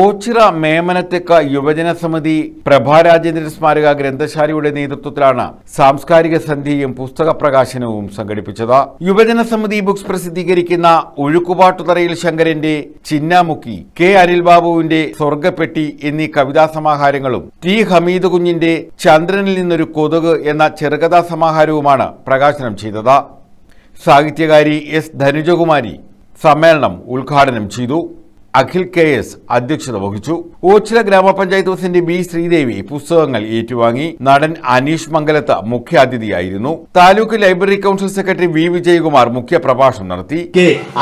ഓച്ചിറ മേമനത്തെക്ക യുവജന സമിതി പ്രഭാരാജേന്ദ്രൻ സ്മാരക ഗ്രന്ഥശാലയുടെ നേതൃത്വത്തിലാണ് സാംസ്കാരിക സന്ധ്യയും പുസ്തക പ്രകാശനവും സംഘടിപ്പിച്ചത്. യുവജന സമിതി ബുക്സ് പ്രസിദ്ധീകരിക്കുന്ന ഒഴുക്കുപാട്ടുതറയിൽ ശങ്കരന്റെ ചിന്നാമുക്കി കെ അനിൽ ബാബുവിന്റെ സ്വർഗപ്പെട്ടി എന്നീ കവിതാ സമാഹാരങ്ങളും ടി ഹമീദ് കുഞ്ഞിന്റെ ചന്ദ്രനിൽ നിന്നൊരു കൊതുക് എന്ന ചെറുകഥാ സമാഹാരവുമാണ് പ്രകാശനം ചെയ്തത്. സാഹിത്യകാരി എസ് ധനുജകുമാരി സമ്മേളനം ഉദ്ഘാടനം ചെയ്തു. അഖിൽ കെ എസ് അധ്യക്ഷത വഹിച്ചു. ഓച്ചില ഗ്രാമപഞ്ചായത്ത് പ്രസിഡന്റ് ബി ശ്രീദേവി പുസ്തകങ്ങൾ ഏറ്റുവാങ്ങി. നടൻ Aneesh Mangalath മുഖ്യാതിഥിയായിരുന്നു taluk library council secretary V Vijayakumar മുഖ്യ പ്രഭാഷണം നടത്തി.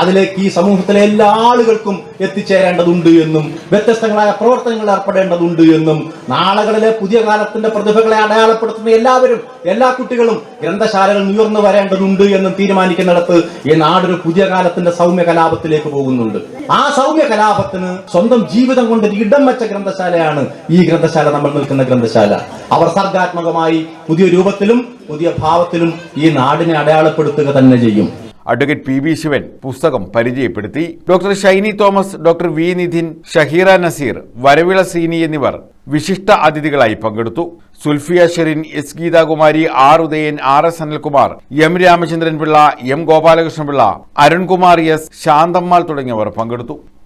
അതിലേക്ക് ഈ സമൂഹത്തിലെ എല്ലാ ആളുകൾക്കും എത്തിച്ചേരേണ്ടതുണ്ട് എന്നും വ്യത്യസ്തങ്ങളായ പ്രവർത്തനങ്ങൾ ഏർപ്പെടേണ്ടതുണ്ട് എന്നും നാളുകളിലെ പുതിയ കാലത്തിന്റെ പ്രതിഭകളെ അടയാളപ്പെടുത്തുന്ന എല്ലാവരും എല്ലാ കുട്ടികളും ഗ്രന്ഥശാലകൾ ഉയർന്നു വരേണ്ടതുണ്ട് എന്നും തീരുമാനിക്കുന്നിടത്ത് ഈ നാടൊരു പുതിയ കാലത്തിന്റെ സൗമ്യ കലാപത്തിലേക്ക് പോകുന്നുണ്ട്. ആ സൗമ്യ കലാപത്തിന് സ്വന്തം ജീവിതം കൊണ്ട് ഇടം വെച്ച ഗ്രന്ഥശാലയാണ് ഈ ഗ്രന്ഥശാല നമ്മൾ നിൽക്കുന്ന ഗ്രന്ഥശാല. അവർ സർഗാത്മകമായി പുതിയ രൂപത്തിലും പുതിയ ഭാവത്തിലും ഈ നാടിനെ അടയാളപ്പെടുത്തുക തന്നെ ചെയ്യും. അഡ്വക്കേറ്റ് പി ബി ശിവൻ പുസ്തകം പരിചയപ്പെടുത്തി. Doctor Shiny Thomas doctor V Nidhin Shaheera Nazeer Varavila Seeni എന്നിവർ വിശിഷ്ട അതിഥികളായി പങ്കെടുത്തു. Sulfiya Sherin S Geethakumari R Udayan R S Anilkumar M Ramachandran Pillai M Gopalakrishnapillai Arunkumar S Santhammal തുടങ്ങിയവർ പങ്കെടുത്തു.